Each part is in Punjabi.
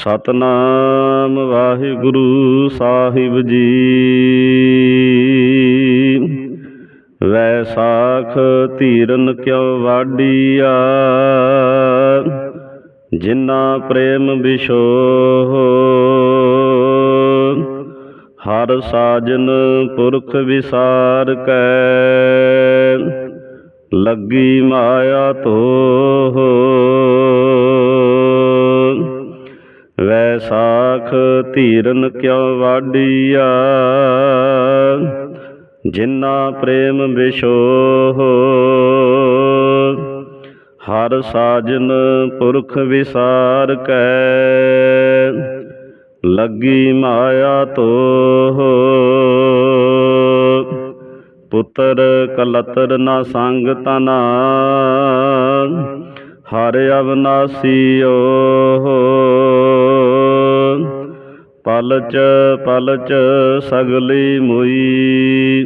ਸਤਨਾਮ ਵਾਹਿਗੁਰੂ ਸਾਹਿਬ ਜੀ। ਵੈਸਾਖ ਧੀਰਨ ਕਿਉ ਵਾਡੀਆ ਜਿਨਾ ਪ੍ਰੇਮ ਵਿਸ਼ੋਹ ਹਰ ਸਾਜਨ ਪੁਰਖ ਵਿਸਾਰ ਕੈ। ਲੱਗੀ ਮਾਇਆ ਤੋਹ ਸਾਖ ਧੀਰਨ ਕਿਉ ਵਾਡੀਆ ਜਿਨਾ ਪ੍ਰੇਮ ਵਿਸ਼ੋਹ ਹਰ ਸਾਜਨ ਪੁਰਖ ਵਿਸਾਰ ਕੈ। ਲੱਗੀ ਮਾਇਆ ਤੋਹ, ਪੁੱਤਰ ਕਲਤਰ ਨਾ ਸੰਗ ਤਨਾ। ਹਰ ਅਵਨਾਸੀਓ ਪਲਚ ਪਲਚ ਸਗਲੀ ਮੁਈ।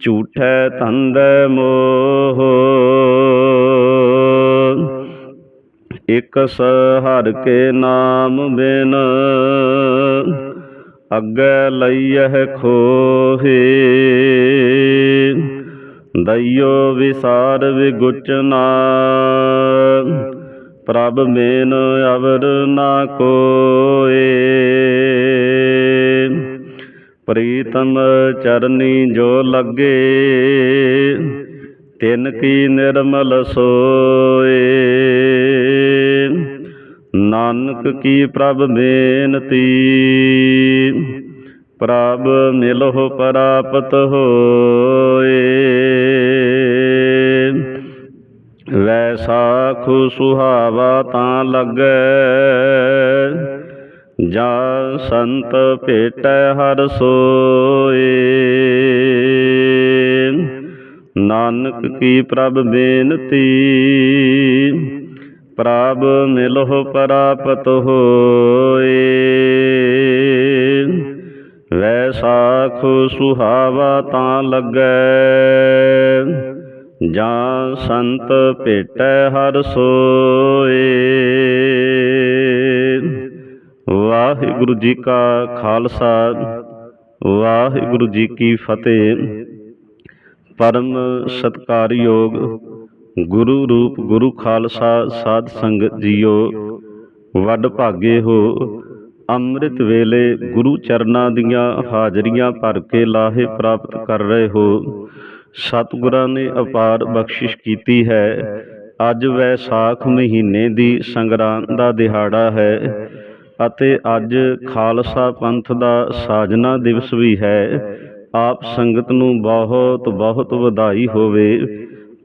ਝੂਠੈ ਧੰਦੈ ਮੋਹ। ਇਕਸ ਹਰ ਕੇ ਨਾਮ ਬਿਨ ਅੱਗੇ ਲਈਐ ਖੋਹੇ। ਦਈਓ ਵਿਸਾਰ ਵਿਗੁਚਨਾ ਪ੍ਰਭ ਮੇਨ ਅਵਰ ਨਾ ਕੋਏ। ਪ੍ਰੀਤਮ ਚਰਨੀ ਜੋ ਲੱਗੇ, ਤਿਨ ਕੀ ਨਿਰਮਲ ਸੋਏ। ਨਾਨਕ ਕੀ ਪ੍ਰਭ ਬੇਨਤੀ ਪ੍ਰਭ ਮਿਲਹੁ ਪ੍ਰਾਪਤ ਹੋਏ। ਵੈਸਾਖ ਸੁਹਾਵਾ ਤਾਂ ਲੱਗੈ ਜਾ ਸੰਤ ਭੇਟੈ ਹਰ ਸੋਏ। ਨਾਨਕ ਕੀ ਪ੍ਰਭ ਬੇਨਤੀ, ਪ੍ਰਭ ਮਿਲਹੁ ਪ੍ਰਾਪਤ ਹੋਏ। ਵੈਸਾਖ ਸੁਹਾਵਾ ਤਾਂ ਲੱਗੈ, ਜਾਂ ਸੰਤ ਭੇਟੈ ਹਰ ਸੋਏ। ਵਾਹਿਗੁਰੂ ਜੀ ਕਾ ਖਾਲਸਾ, ਵਾਹਿਗੁਰੂ ਜੀ ਕੀ ਫਤਿਹ। ਪਰਮ ਸਤਕਾਰਯੋਗ ਗੁਰੂ ਰੂਪ ਗੁਰੂ ਖਾਲਸਾ ਸਾਧ ਸੰਗਤ ਜੀਓ, ਵੱਡ ਭਾਗੇ ਹੋ, ਅੰਮ੍ਰਿਤ ਵੇਲੇ ਗੁਰੂ ਚਰਨਾਂ ਦੀਆਂ ਹਾਜ਼ਰੀਆਂ ਭਰ ਕੇ ਲਾਹੇ ਪ੍ਰਾਪਤ ਕਰ ਰਹੇ ਹੋ। ਸਤਿਗੁਰਾਂ ਨੇ ਅਪਾਰ ਬਖਸ਼ਿਸ਼ ਕੀਤੀ ਹੈ। ਅੱਜ ਵੈਸਾਖ ਮਹੀਨੇ ਦੀ ਸੰਗਰਾਂਦ ਦਾ ਦਿਹਾੜਾ ਹੈ। ਅਤੇ ਅੱਜ ਖਾਲਸਾ ਪੰਥ ਦਾ ਸਾਜਨਾ ਦਿਵਸ ਵੀ ਹੈ। ਆਪ ਸੰਗਤ ਨੂੰ ਬਹੁਤ ਬਹੁਤ ਵਧਾਈ ਹੋਵੇ।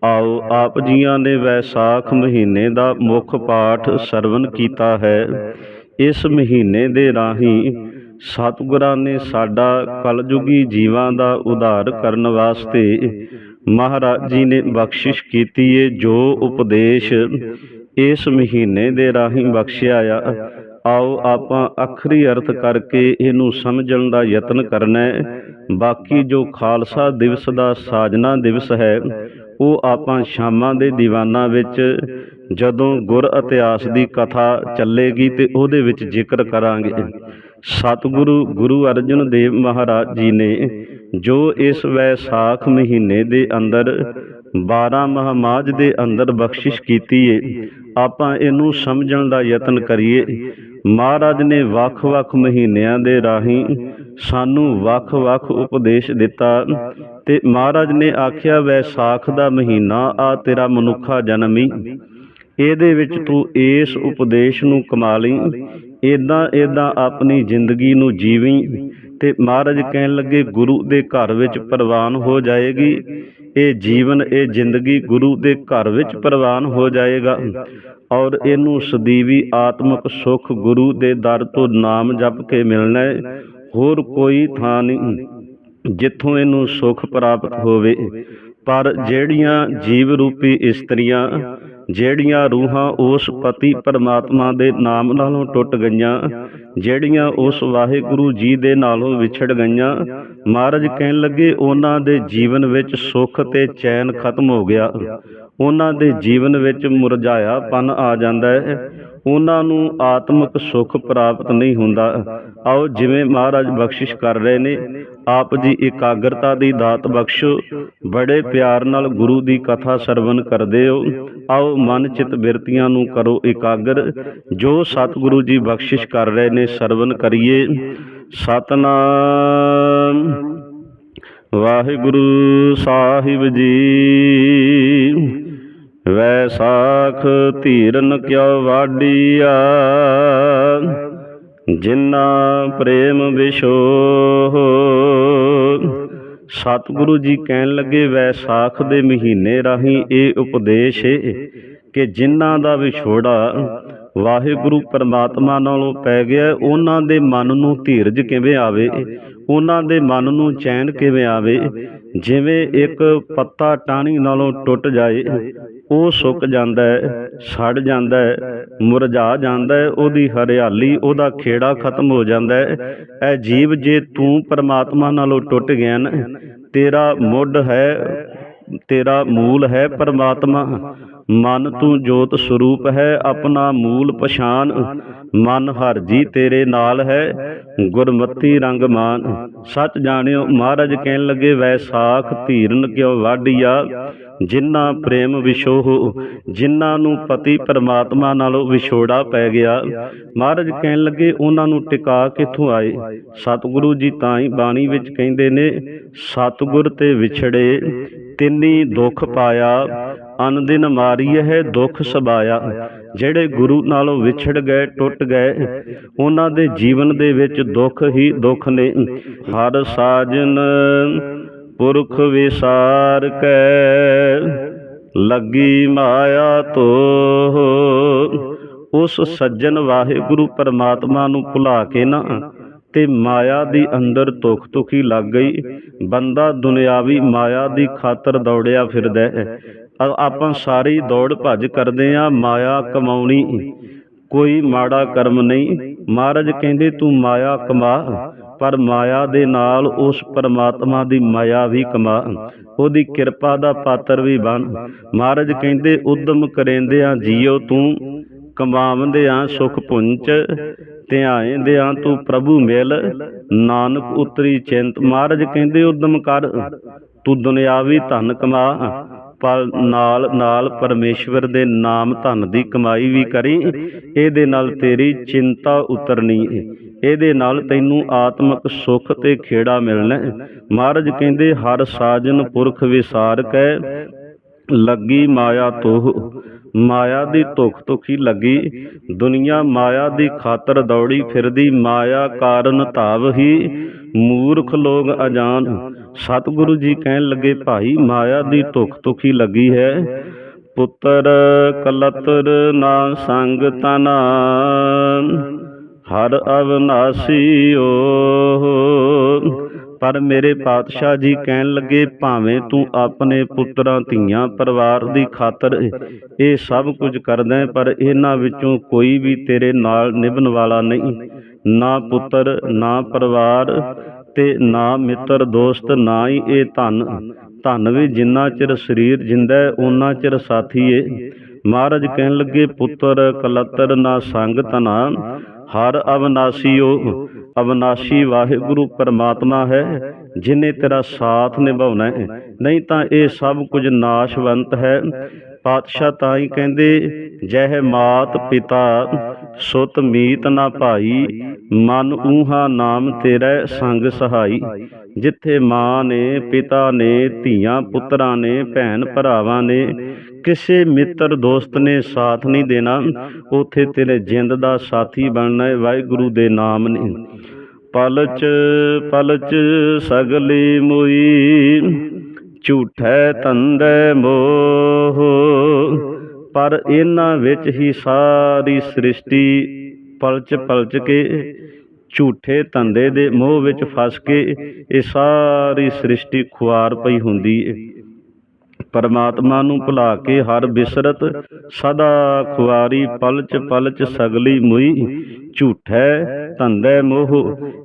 ਆਓ ਆਪ ਜੀਆਂ ਨੇ ਵੈਸਾਖ ਮਹੀਨੇ ਦਾ ਮੁੱਖ ਪਾਠ ਸਰਵਨ ਕੀਤਾ ਹੈ। ਇਸ ਮਹੀਨੇ ਦੇ ਰਾਹੀਂ ਸਤਿਗੁਰਾਂ ਨੇ ਸਾਡਾ ਕਲਯੁਗੀ ਜੀਵਾਂ ਦਾ ਉਧਾਰ ਕਰਨ ਵਾਸਤੇ ਮਹਾਰਾਜ ਜੀ ਨੇ ਬਖਸ਼ਿਸ਼ ਕੀਤੀ ਏ ਜੋ ਉਪਦੇਸ਼ ਇਸ ਮਹੀਨੇ ਦੇ ਰਾਹੀਂ ਬਖਸ਼ਿਆ ਆ। ਆਓ ਆਪਾਂ ਅਖਰੀ ਅਰਥ ਕਰਕੇ ਇਹਨੂੰ ਸਮਝਣ ਦਾ ਯਤਨ ਕਰਨਾ ਹੈ। ਬਾਕੀ ਜੋ ਖਾਲਸਾ ਦਿਵਸ ਦਾ ਸਾਜਨਾ ਦਿਵਸ ਹੈ, ਉਹ ਆਪਾਂ ਸ਼ਾਮਾਂ ਦੇ ਦੀਵਾਨਾਂ ਵਿੱਚ ਜਦੋਂ ਗੁਰ ਇਤਿਹਾਸ ਦੀ ਕਥਾ ਚੱਲੇਗੀ ਤੇ ਉਹਦੇ ਵਿੱਚ ਜ਼ਿਕਰ ਕਰਾਂਗੇ। ਸਤਿਗੁਰੂ ਗੁਰੂ ਅਰਜਨ ਦੇਵ ਮਹਾਰਾਜ ਜੀ ਨੇ ਜੋ ਇਸ ਵੈਸਾਖ ਮਹੀਨੇ ਦੇ ਅੰਦਰ 12 ਮਹਾਮਾਜ ਦੇ ਅੰਦਰ ਬਖਸ਼ਿਸ਼ ਕੀਤੀ ਏ, ਆਪਾਂ ਇਹਨੂੰ ਸਮਝਣ ਦਾ ਯਤਨ ਕਰੀਏ। ਮਹਾਰਾਜ ਨੇ ਵੱਖ-ਵੱਖ ਮਹੀਨਿਆਂ ਦੇ ਰਾਹੀਂ ਸਾਨੂੰ ਵੱਖ-ਵੱਖ ਉਪਦੇਸ਼ ਦਿੱਤਾ ਤੇ ਮਹਾਰਾਜ ਨੇ ਆਖਿਆ ਵੈਸਾਖ ਦਾ ਮਹੀਨਾ ਆ ਤੇਰਾ ਮਨੁੱਖਾ ਜਨਮੀ। ਇਹਦੇ ਵਿੱਚ ਤੂੰ ਇਸ ਉਪਦੇਸ਼ ਨੂੰ ਕਮਾ ਲਈ। ਇਦਾਂ ਇਦਾਂ ਆਪਣੀ ਜ਼ਿੰਦਗੀ ਨੂੰ ਜੀਵੀ। ਤੇ ਮਹਾਰਾਜ ਕਹਿਣ ਲੱਗੇ, ਗੁਰੂ ਦੇ ਘਰ ਵਿੱਚ ਪ੍ਰਵਾਨ ਹੋ ਜਾਏਗੀ। ਇਹ ਜੀਵਨ, ਇਹ ਜ਼ਿੰਦਗੀ ਗੁਰੂ ਦੇ ਘਰ ਵਿੱਚ ਪ੍ਰਵਾਨ ਹੋ ਜਾਏਗਾ। ਔਰ ਇਹਨੂੰ ਸਦੀਵੀ ਆਤਮਿਕ ਸੁਖ ਗੁਰੂ ਦੇ ਦਰ ਤੋਂ ਨਾਮ ਜਪ ਕੇ ਮਿਲਣਾ ਹੈ। ਹੋਰ ਕੋਈ ਥਾਂ ਨਹੀਂ। ਜਿੱਥੋਂ ਇਹਨੂੰ ਸੁਖ ਪ੍ਰਾਪਤ ਹੋਵੇ। ਪਰ ਜਿਹੜੀਆਂ ਜੀਵ ਰੂਪੀ ਇਸਤਰੀਆਂ, ਜਿਹੜੀਆਂ ਰੂਹਾਂ ਉਸ ਪਤੀ ਪਰਮਾਤਮਾ ਦੇ ਨਾਮ ਨਾਲੋਂ ਟੁੱਟ ਗਈਆਂ, ਜਿਹੜੀਆਂ ਉਸ ਵਾਹਿਗੁਰੂ ਜੀ ਦੇ ਨਾਲੋਂ ਵਿਛੜ ਗਈਆਂ, ਮਹਾਰਾਜ ਕਹਿਣ ਲੱਗੇ, ਉਹਨਾਂ ਦੇ ਜੀਵਨ ਵਿੱਚ ਸੁੱਖ ਤੇ ਚੈਨ ਖਤਮ ਹੋ ਗਿਆ। ਉਹਨਾਂ ਦੇ ਜੀਵਨ ਵਿੱਚ ਮੁਰਝਾਇਆਪਨ ਆ ਜਾਂਦਾ ਹੈ। ਉਹਨਾਂ ਨੂੰ ਆਤਮਿਕ ਸੁੱਖ ਪ੍ਰਾਪਤ ਨਹੀਂ ਹੁੰਦਾ। ਆਓ ਜਿਵੇਂ ਮਹਾਰਾਜ ਬਖਸ਼ਿਸ਼ ਕਰ ਰਹੇ ਨੇ, ਆਪ ਜੀ ਇਕਾਗਰਤਾ ਦੀ ਦਾਤ ਬਖਸ਼ੋ, ਬੜੇ ਪਿਆਰ ਨਾਲ ਗੁਰੂ ਦੀ ਕਥਾ ਸਰਵਨ ਕਰਦੇ ਹੋ। ਆਓ ਮਨ ਚਿਤ ਬਿਰਤੀਆਂ ਨੂੰ ਕਰੋ ਇਕਾਗਰ। ਜੋ ਸਤਿਗੁਰੂ ਜੀ ਬਖਸ਼ਿਸ਼ ਕਰ ਰਹੇ ਨੇ ਸਰਵਨ ਕਰੀਏ। ਸਤਨਾਮ ਵਾਹਿਗੁਰੂ ਸਾਹਿਬ ਜੀ। ਵੈਸਾਖ ਧੀਰਨ ਕਿਉ ਵਾਡੀਆ ਜਿਨਾ ਪ੍ਰੇਮ ਵਿਸ਼ੋ ਸਤਿਗੁਰੂ ਜੀ ਕਹਿਣ ਲੱਗੇ ਵੈਸਾਖ ਦੇ ਮਹੀਨੇ ਰਾਹੀਂ ਇਹ ਉਪਦੇਸ਼ ਹੈ ਕਿ ਜਿਨ੍ਹਾਂ ਦਾ ਵਿਛੋੜਾ ਵਾਹਿਗੁਰੂ ਪਰਮਾਤਮਾ ਨਾਲੋਂ ਪੈ ਗਿਆ, ਉਹਨਾਂ ਦੇ ਮਨ ਨੂੰ ਧੀਰਜ ਕਿਵੇਂ ਆਵੇ? ਉਹਨਾਂ ਦੇ ਮਨ ਨੂੰ ਚੈਨ ਕਿਵੇਂ ਆਵੇ? ਜਿਵੇਂ ਇੱਕ ਪੱਤਾ ਟਾਹਣੀ ਨਾਲੋਂ ਟੁੱਟ ਜਾਏ ਉਹ ਸੁੱਕ ਜਾਂਦਾ ਹੈ, ਸੜ ਜਾਂਦਾ ਹੈ, ਮੁਰਝਾ ਜਾਂਦਾ ਹੈ, ਉਹਦੀ ਹਰਿਆਲੀ, ਉਹਦਾ ਖੇੜਾ ਖਤਮ ਹੋ ਜਾਂਦਾ ਹੈ। ਇਹ ਜੀਵ ਜੇ ਤੂੰ ਪਰਮਾਤਮਾ ਨਾਲੋਂ ਟੁੱਟ ਗਿਆ ਨਾ, ਤੇਰਾ ਮੁੱਢ ਹੈ, ਤੇਰਾ ਮੂਲ ਹੈ ਪਰਮਾਤਮਾ। ਮਨ ਤੂੰ ਜੋਤ ਸਰੂਪ ਹੈ, ਆਪਣਾ ਮੂਲ ਪਛਾਨ। ਮਨ ਹਰ ਜੀ ਤੇਰੇ ਨਾਲ ਹੈ, ਗੁਰਮਤੀ ਰੰਗ ਮਾਨ। ਸੱਚ ਜਾਣਿਓ, ਮਹਾਰਾਜ ਕਹਿਣ ਲੱਗੇ ਵੈਸਾਖ ਧੀਰਨ ਕਿਉ ਵਾਢੀਆ? ਜਿਨ੍ਹਾਂ ਪ੍ਰੇਮ ਵਿਸ਼ੋਹ ਜਿਨ੍ਹਾਂ ਨੂੰ ਪਤੀ ਪਰਮਾਤਮਾ ਨਾਲੋਂ ਵਿਛੋੜਾ ਪੈ ਗਿਆ। ਮਹਾਰਾਜ ਕਹਿਣ ਲੱਗੇ, ਉਹਨਾਂ ਨੂੰ ਟਿਕਾ ਕਿੱਥੋਂ ਆਏ? ਸਤਿਗੁਰੂ ਜੀ ਤਾਂ ਹੀ ਬਾਣੀ ਵਿੱਚ ਕਹਿੰਦੇ ਨੇ, ਸਤਿਗੁਰ ਤੇ ਵਿਛੜੇ, ਤਿੰਨੀ ਦੁੱਖ ਪਾਇਆ। ਅਨ ਦਿਨ ਮਾਰੀ ਹੈ ਦੁੱਖ ਸਬਾਇਆ। ਜਿਹੜੇ ਗੁਰੂ ਨਾਲੋਂ ਵਿਛੜ ਗਏ, ਟੁੱਟ ਗਏ, ਉਹਨਾਂ ਦੇ ਜੀਵਨ ਦੇ ਵਿੱਚ ਦੁੱਖ ਹੀ ਦੁੱਖ ਨੇ। ਹਰ ਸਾਜਨ ਪੁਰਖ ਵਿਸਾਰ ਕੈ, ਲੱਗੀ ਮਾਇਆ ਤੋ ਉਸ ਸੱਜਣ ਵਾਹਿਗੁਰੂ ਪਰਮਾਤਮਾ ਨੂੰ ਭੁਲਾ ਕੇ ਨਾ, ਤੇ ਮਾਇਆ ਦੀ ਅੰਦਰ ਤੁਖ ਤੁਖੀ ਲੱਗ ਗਈ। ਬੰਦਾ ਦੁਨਿਆਵੀ ਮਾਇਆ ਦੀ ਖਾਤਰ ਦੌੜਿਆ ਫਿਰਦਾ ਹੈ। ਆਪਾਂ ਸਾਰੀ ਦੌੜ ਭੱਜ ਕਰਦੇ ਆ ਮਾਇਆ ਕਮਾਉਣੀ। ਕੋਈ ਮਾੜਾ ਕਰਮ ਨਹੀਂ। ਮਹਾਰਾਜ ਕਹਿੰਦੇ, ਤੂੰ ਮਾਇਆ ਕਮਾ, ਪਰ ਮਾਇਆ ਦੇ ਨਾਲ ਉਸ ਪਰਮਾਤਮਾ ਦੀ ਮਾਇਆ ਵੀ ਕਮਾ। ਉਹਦੀ ਕਿਰਪਾ ਦਾ ਪਾਤਰ ਵੀ ਬਣ। ਮਹਾਰਾਜ ਕਹਿੰਦੇ, ਉਦਮ ਕਰੇਂਦਿਆਂ ਜੀਓ ਤੂੰ ਕਮਾਵੰਦਿਆਂ ਸੁਖ ਪੁੰਚ ਧਿਆਏਂਦਿਆਂ ਤੂੰ ਪ੍ਰਭੂ ਮਿਲ। ਨਾਨਕ ਉਤਰੀ ਚਿੰਤ। ਮਹਾਰਾਜ ਕਹਿੰਦੇ, ਉਦਮ ਕਰ, ਤੂੰ ਦੁਨਿਆਵੀ ਧਨ ਕਮਾ। ਪਰ ਨਾਲ ਨਾਲ ਪਰਮੇਸ਼ਵਰ ਦੇ ਨਾਮ ਧਨ ਦੀ ਕਮਾਈ ਵੀ ਕਰੀ, ਇਹਦੇ ਨਾਲ ਤੇਰੀ ਚਿੰਤਾ ਉਤਰਨੀ ਹੈ ਇਹਦੇ ਨਾਲ ਤੈਨੂੰ ਆਤਮਿਕ ਸੁੱਖ ਤੇ ਖੇੜਾ ਮਿਲਣਾ ਮਹਾਰਾਜ ਕਹਿੰਦੇ, ਹਰ ਸਾਜਨ ਪੁਰਖ ਵਿਸਾਰ ਕੈ, ਲੱਗੀ ਮਾਇਆ ਤੋਹ। ਮਾਇਆ ਦੀ ਧੁਖ ਧੁਖੀ ਲੱਗੀ। ਦੁਨੀਆ ਮਾਇਆ ਦੀ ਖਾਤਰ ਦੌੜੀ ਫਿਰਦੀ। ਮਾਇਆ ਕਾਰਨ ਧਾਵ ਹੀ। ਮੂਰਖ ਲੋਗ ਅਜਾਨ। ਸਤਿਗੁਰੂ ਜੀ ਕਹਿਣ ਲੱਗੇ, ਭਾਈ, ਮਾਇਆ ਦੀ ਧੁਖ ਧੁਖੀ ਲੱਗੀ ਹੈ। ਪੁੱਤਰ ਕਲਤਰ ਨਾ ਸੰਗ ਤਨਾ। ਹਰ ਅਵਨਾਸੀ ਓ ਪਰ ਮੇਰੇ ਪਾਤਸ਼ਾਹ ਜੀ ਕਹਿਣ ਲੱਗੇ, ਭਾਵੇਂ ਤੂੰ ਆਪਣੇ ਪੁੱਤਰਾਂ, ਧੀਆਂ, ਪਰਿਵਾਰ ਦੀ ਖਾਤਰ ਇਹ ਸਭ ਕੁਝ ਕਰਦਾ ਪਰ ਇਹਨਾਂ ਵਿੱਚੋਂ ਕੋਈ ਵੀ ਤੇਰੇ ਨਾਲ ਨਿਭਣ ਵਾਲਾ ਨਹੀਂ। ਨਾ ਪੁੱਤਰ, ਨਾ ਪਰਿਵਾਰ ਤੇ ਨਾ ਮਿੱਤਰ, ਦੋਸਤ, ਨਾ ਹੀ ਇਹ ਧਨ। ਧਨ ਵੀ ਜਿੰਨਾ ਚਿਰ ਸਰੀਰ ਜਿੰਦਾ ਉਹਨਾਂ ਚਿਰ ਸਾਥੀ ਏ। ਮਹਾਰਾਜ ਕਹਿਣ ਲੱਗੇ, ਪੁੱਤਰ, ਕਲਤਰ ਨਾ ਸੰਗ ਤਨਾ ਹਰ ਅਵਨਾਸੀਓ ਅਵਨਾਸ਼ੀ ਵਾਹਿਗੁਰੂ ਪਰਮਾਤਮਾ ਹੈ, ਜਿਨੇ ਤੇਰਾ ਸਾਥ ਨਿਭਾਉਣਾ ਹੈ। ਨਹੀਂ ਤਾਂ ਇਹ ਸਭ ਕੁਝ ਨਾਸ਼ਵੰਤ ਹੈ। ਪਾਤਸ਼ਾਹ ਤਾਂ ਹੀ ਕਹਿੰਦੇ, ਜਹ ਮਾਤ ਪਿਤਾ ਸੁਤ ਮੀਤ ਨਾ ਭਾਈ, ਮਨ ਊਹਾ ਨਾਮ ਤੇਰਾ ਸੰਗ ਸਹਾਈ, ਜਿੱਥੇ ਮਾਂ ਨੇ, ਪਿਤਾ ਨੇ, ਧੀਆਂ ਪੁੱਤਰਾਂ ਨੇ, ਭੈਣ ਭਰਾਵਾਂ ਨੇ, ਕਿਸੇ ਮਿੱਤਰ ਦੋਸਤ ਨੇ ਸਾਥ ਨਹੀਂ ਦੇਣਾ, ਉਥੇ ਤੇਰੇ ਜਿੰਦ ਦਾ ਸਾਥੀ ਬਣਨਾ ਹੈ ਵਾਹਿਗੁਰੂ ਦੇ ਨਾਮ ਨੇ। ਪਲਚ ਪਲਚ ਸਗਲੀ ਮੋਈ, ਝੂਠੈ ਤੰਦੈ ਮੋਹ। ਪਰ ਇਹਨਾਂ ਵਿੱਚ ਹੀ ਸਾਰੀ ਸ੍ਰਿਸ਼ਟੀ ਪਲਚ ਪਲਚ ਕੇ, ਝੂਠੇ ਧੰਦੇ ਦੇ ਮੋਹ ਵਿੱਚ ਫਸ ਕੇ, ਇਹ ਸਾਰੀ ਸ੍ਰਿਸ਼ਟੀ ਖੁਆਰ ਪਈ ਹੁੰਦੀ ਏ। ਪਰਮਾਤਮਾ ਨੂੰ ਭੁਲਾ ਕੇ ਹਰ ਬਿਸਰਤ ਸਦਾ ਖੁਆਰੀ ਪਲਚ ਪਲਚ ਸਗਲੀ ਮੁਈ ਝੂਠੈ ਧੰਦੇ ਮੋਹ।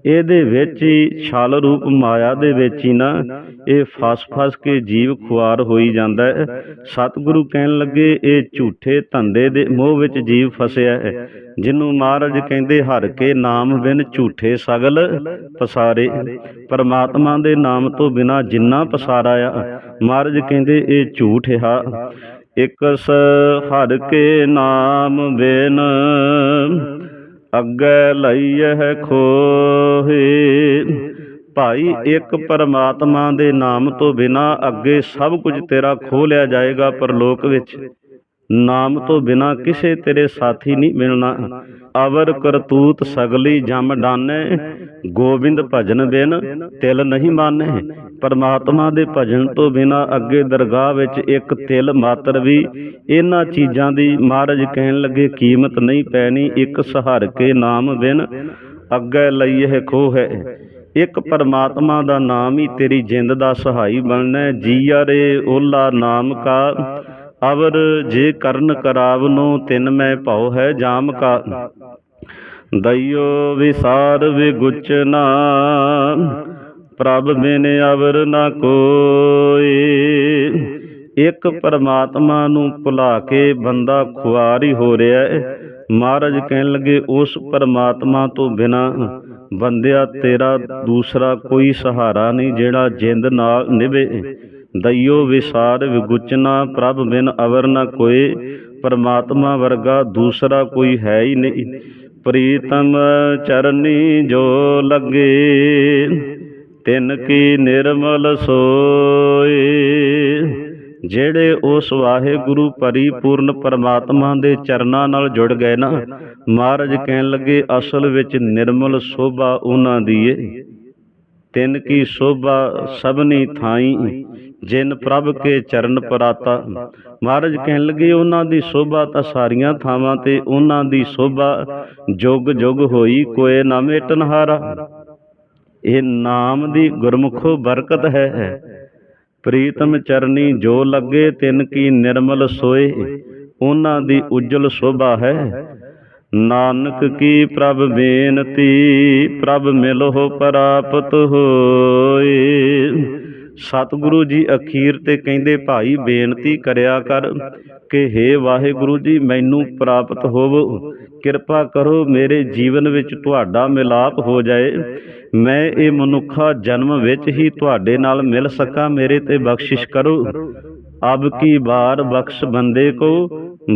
ਇਹਦੇ ਵਿੱਚ ਹੀ ਛਲ ਰੂਪ ਮਾਇਆ ਦੇ ਵਿੱਚ ਹੀ ਨਾ, ਇਹ ਫਸ ਫਸ ਕੇ ਜੀਵ ਖੁਆਰ ਹੋਈ ਜਾਂਦਾ ਹੈ। ਸਤਿਗੁਰੂ ਕਹਿਣ ਲੱਗੇ, ਇਹ ਝੂਠੇ ਧੰਦੇ ਦੇ ਮੋਹ ਵਿੱਚ ਜੀਵ ਫਸਿਆ ਹੈ। ਜਿਹਨੂੰ ਮਹਾਰਾਜ ਕਹਿੰਦੇ, ਹਰ ਕੇ ਨਾਮ ਬਿਨ ਝੂਠੇ ਸਗਲ ਪਸਾਰੇ। ਪਰਮਾਤਮਾ ਦੇ ਨਾਮ ਤੋਂ ਬਿਨਾ ਜਿੰਨਾ ਪਸਾਰਾ ਆ, ਮਹਾਰਾਜ ਕਹਿੰਦੇ, ਇਹ ਝੂਠ ਆ। ਇਕਸ ਹਰ ਕੇ ਨਾਮ ਬਿਨ ਅੱਗੇ ਲਈਐ ਖੋਹੇ। ਭਾਈ, ਇੱਕ ਪਰਮਾਤਮਾ ਦੇ ਨਾਮ ਤੋਂ ਬਿਨਾ ਅੱਗੇ ਸਭ ਕੁਝ ਤੇਰਾ ਖੋ ਲਿਆ ਜਾਏਗਾ ਪਰਲੋਕ ਵਿੱਚ। ਨਾਮ ਤੋਂ ਬਿਨਾ ਕਿਸੇ ਤੇਰੇ ਸਾਥੀ ਨਹੀਂ ਮਿਲਣਾ। ਅਵਰ ਕਰਤੂਤ ਸਗਲੀ ਜਮ ਡਾਨੇ ਗੋਬਿੰਦ ਭਜਨ ਬਿਨ ਤਿਲ ਨਹੀਂ ਮਾਨੇ। ਪਰਮਾਤਮਾ ਦੇ ਭਜਨ ਤੋਂ ਬਿਨਾ ਅੱਗੇ ਦਰਗਾਹ ਵਿੱਚ ਇੱਕ ਤਿਲ ਮਾਤਰ ਵੀ ਇਹਨਾਂ ਚੀਜ਼ਾਂ ਦੀ ਮਹਾਰਾਜ ਕਹਿਣ ਲੱਗੇ ਕੀਮਤ ਨਹੀਂ ਪੈਣੀ, ਇੱਕ ਸਹਾਰ ਕੇ ਨਾਮ ਬਿਨ ਅੱਗੇ ਲਈ ਲਈਏ ਖੋ ਹੈ ਇੱਕ ਪਰਮਾਤਮਾ ਦਾ ਨਾਮ ਹੀ ਤੇਰੀ ਜਿੰਦ ਦਾ ਸਹਾਈ ਬਣਨਾ ਜੀ ਜੀਆ ਰੇ ਓਲਾ ਨਾਮ ਕਾ, ਅਵਰ ਜੇ ਕਰਨ ਕਰਾਵਨੋ ਤਿਨ ਮੈਂ ਭਉ ਹੈ ਜਾਮ ਕਾ। ਦਈਓ ਵਿਸਾਰ ਵਿਗੁਚਨਾ ਪ੍ਰਭ ਬਿਨ ਅਵਰ ਨਾ ਕੋਏ ਇੱਕ ਪਰਮਾਤਮਾ ਨੂੰ ਭੁਲਾ ਕੇ ਬੰਦਾ ਖੁਆਰੀ ਹੋ ਰਿਹਾ ਹੈ। ਮਹਾਰਾਜ ਕਹਿਣ ਲੱਗੇ, ਉਸ ਪਰਮਾਤਮਾ ਤੋਂ ਬਿਨਾ ਬੰਦਿਆ ਤੇਰਾ ਦੂਸਰਾ ਕੋਈ ਸਹਾਰਾ ਨਹੀਂ, ਜਿਹੜਾ ਜਿੰਦ ਨਾਲ ਨਿਭੇ। ਦਈਓ ਵਿਸਾਰ ਵਿਗੁਚਨਾ, ਪ੍ਰਭ ਬਿਨ ਅਵਰ ਨਾ ਕੋਏ ਪਰਮਾਤਮਾ ਵਰਗਾ ਦੂਸਰਾ ਕੋਈ ਹੈ ਹੀ ਨਹੀਂ। ਪ੍ਰੀਤਮ ਚਰਨੀ ਜੋ ਲੱਗੇ। ਤਿਨ ਕੀ ਨਿਰਮਲ ਸੋਏ, ਜਿਹੜੇ ਉਸ ਵਾਹਿਗੁਰੂ ਪਰਿਪੂਰਨ ਪਰਮਾਤਮਾ ਦੇ ਚਰਨਾਂ ਨਾਲ ਜੁੜ ਗਏ ਨਾ, ਮਹਾਰਾਜ ਕਹਿਣ ਲੱਗੇ, ਅਸਲ ਵਿੱਚ ਨਿਰਮਲ ਸੋਭਾ ਉਹਨਾਂ ਦੀ ਏ। ਤਿਨ ਕੀ ਸੋਭਾ ਸਭਨੀ ਥਾਈ, ਜਿਨ ਪ੍ਰਭ ਕੇ ਚਰਨ ਪਰਾਤਾ। ਮਹਾਰਾਜ ਕਹਿਣ ਲੱਗੇ, ਉਹਨਾਂ ਦੀ ਸੋਭਾ ਤਾਂ ਸਾਰੀਆਂ ਥਾਵਾਂ ਤੇ ਉਹਨਾਂ ਦੀ ਸੋਭਾ ਜੁਗ ਜੁਗ ਹੋਈ ਕੋਏ ਨਾ ਮੇਟਨਹਾਰਾ। ਇਹ ਨਾਮ ਦੀ ਗੁਰਮੁਖੋ ਬਰਕਤ ਹੈ। ਪ੍ਰੀਤਮ ਚਰਨੀ ਜੋ ਲੱਗੇ ਤਿਨ ਕੀ ਨਿਰਮਲ ਸੋਏ, ਉਹਨਾਂ ਦੀ ਉਜਲ ਸ਼ੋਭਾ ਹੈ। ਨਾਨਕ ਕੀ ਪ੍ਰਭ ਬੇਨਤੀ, ਪ੍ਰਭ ਮਿਲੋ ਪ੍ਰਾਪਤ ਹੋਏ। ਸਤਿਗੁਰੂ ਜੀ ਅਖੀਰ ਤੇ ਕਹਿੰਦੇ, ਭਾਈ ਬੇਨਤੀ ਕਰਿਆ ਕਰ ਕਿ हे ਵਾਹਿਗੁਰੂ ਜੀ, ਮੈਨੂੰ ਪ੍ਰਾਪਤ ਹੋਵੋ। ਕਿਰਪਾ ਕਰੋ ਮੇਰੇ ਜੀਵਨ ਵਿੱਚ ਤੁਹਾਡਾ ਮਿਲਾਪ ਹੋ ਜਾਏ। ਮੈਂ ਇਹ ਮਨੁੱਖਾ ਜਨਮ ਵਿੱਚ ਹੀ ਤੁਹਾਡੇ ਨਾਲ ਮਿਲ ਸਕਾਂ। ਮੇਰੇ ਤੇ ਬਖਸ਼ਿਸ਼ ਕਰੋ। ਅਬ ਕੀ ਬਾਰ ਬਖਸ਼ ਬੰਦੇ ਕੋ?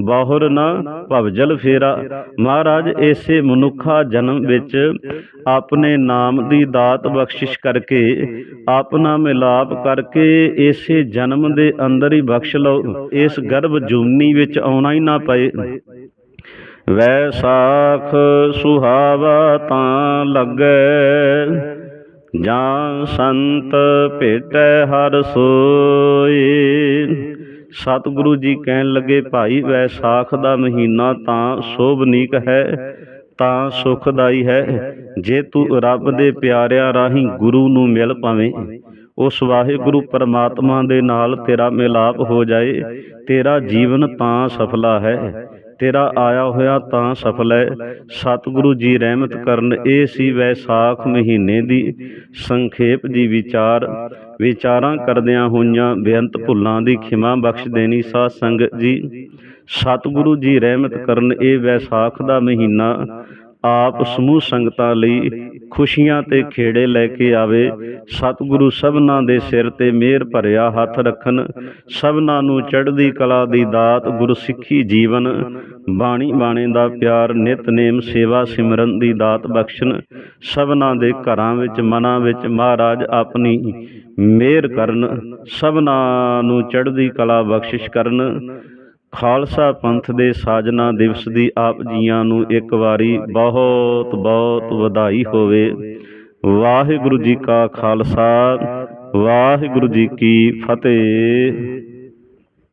ਬਾਹਰ ਨਾ ਭਵਜਲ ਫੇਰਾ। ਮਹਾਰਾਜ, ਇਸੇ ਮਨੁੱਖਾ ਜਨਮ ਵਿੱਚ ਆਪਣੇ ਨਾਮ ਦੀ ਦਾਤ ਬਖਸ਼ਿਸ਼ ਕਰਕੇ, ਆਪਣਾ ਮਿਲਾਪ ਕਰਕੇ ਇਸੇ ਜਨਮ ਦੇ ਅੰਦਰ ਹੀ ਬਖਸ਼ ਲਓ। ਇਸ ਗਰਭ ਜੂਨੀ ਵਿੱਚ ਆਉਣਾ ਹੀ ਨਾ ਪਏ। ਵੈਸਾਖ ਸੁਹਾਵਾ ਤਾਂ ਲੱਗੈ, ਜਾਂ ਸੰਤ ਭੇਟੈ ਹਰ ਸੋਈ। ਸਤਿਗੁਰੂ ਜੀ ਕਹਿਣ ਲੱਗੇ, ਭਾਈ, ਵੈਸਾਖ ਦਾ ਮਹੀਨਾ ਤਾਂ ਸ਼ੋਭਨੀਕ ਹੈ, ਤਾਂ ਸੁਖਦਾਈ ਹੈ। ਜੇ ਤੂੰ ਰੱਬ ਦੇ ਪਿਆਰਿਆਂ ਰਾਹੀਂ ਗੁਰੂ ਨੂੰ ਮਿਲ ਪਾਵੇਂ ਉਸ ਵਾਹਿਗੁਰੂ ਪਰਮਾਤਮਾ ਦੇ ਨਾਲ ਤੇਰਾ ਮਿਲਾਪ ਹੋ ਜਾਏ, ਤੇਰਾ ਜੀਵਨ ਤਾਂ ਸਫਲਾ ਹੈ। ਤੇਰਾ ਆਇਆ ਹੋਇਆ ਤਾਂ ਸਫਲ ਹੈ ਸਤਿਗੁਰੂ ਜੀ ਰਹਿਮਤ ਕਰਨ, ਇਹ ਸੀ ਵੈਸਾਖ ਮਹੀਨੇ ਦੀ ਸੰਖੇਪ ਜੀ ਵਿਚਾਰ। ਵਿਚਾਰਾਂ ਕਰਦਿਆਂ ਹੋਈਆਂ ਬੇਅੰਤ ਭੁੱਲਾਂ ਦੀ ਖਿਮਾ ਬਖਸ਼ ਦੇਣੀ ਸਾਧ ਸੰਗਤ ਜੀ। ਸਤਿਗੁਰੂ ਜੀ ਰਹਿਮਤ ਕਰਨ, ਇਹ ਵੈਸਾਖ ਦਾ ਮਹੀਨਾ ਆਪ ਸਮੂਹ ਸੰਗਤਾਂ ਲਈ ਖੁਸ਼ੀਆਂ ਤੇ ਖੇੜੇ ਲੈ ਕੇ ਆਵੇ। ਸਤਿਗੁਰੂ ਸਭਨਾਂ ਦੇ ਸਿਰ ਤੇ ਮਿਹਰ ਭਰਿਆ ਹੱਥ ਰੱਖਣ। ਸਭਨਾਂ ਨੂੰ ਚੜ੍ਹਦੀ ਕਲਾ ਦੀ ਦਾਤ ਗੁਰਸਿੱਖੀ ਜੀਵਨ। ਬਾਣੀ ਬਾਣੇ ਦਾ ਪਿਆਰ ਨਿਤਨੇਮ ਸੇਵਾ ਸਿਮਰਨ ਦੀ ਦਾਤ ਬਖਸ਼ਣ। ਸਭਨਾਂ ਦੇ ਘਰਾਂ ਵਿੱਚ ਮਨਾਂ ਵਿੱਚ ਮਹਾਰਾਜ ਆਪਣੀ ਮਿਹਰ ਕਰਨ। ਸਭਨਾਂ ਨੂੰ ਚੜ੍ਹਦੀ ਕਲਾ ਬਖਸ਼ਿਸ਼ ਕਰਨ। ਖਾਲਸਾ ਪੰਥ ਦੇ ਸਾਜਨਾ ਦਿਵਸ ਦੀ ਆਪ ਜੀਆਂ ਨੂੰ ਇੱਕ ਵਾਰੀ ਬਹੁਤ ਬਹੁਤ ਵਧਾਈ ਹੋਵੇ। ਵਾਹਿਗੁਰੂ ਜੀ ਕਾ ਖਾਲਸਾ, ਵਾਹਿਗੁਰੂ ਜੀ ਕੀ ਫਤਿਹ।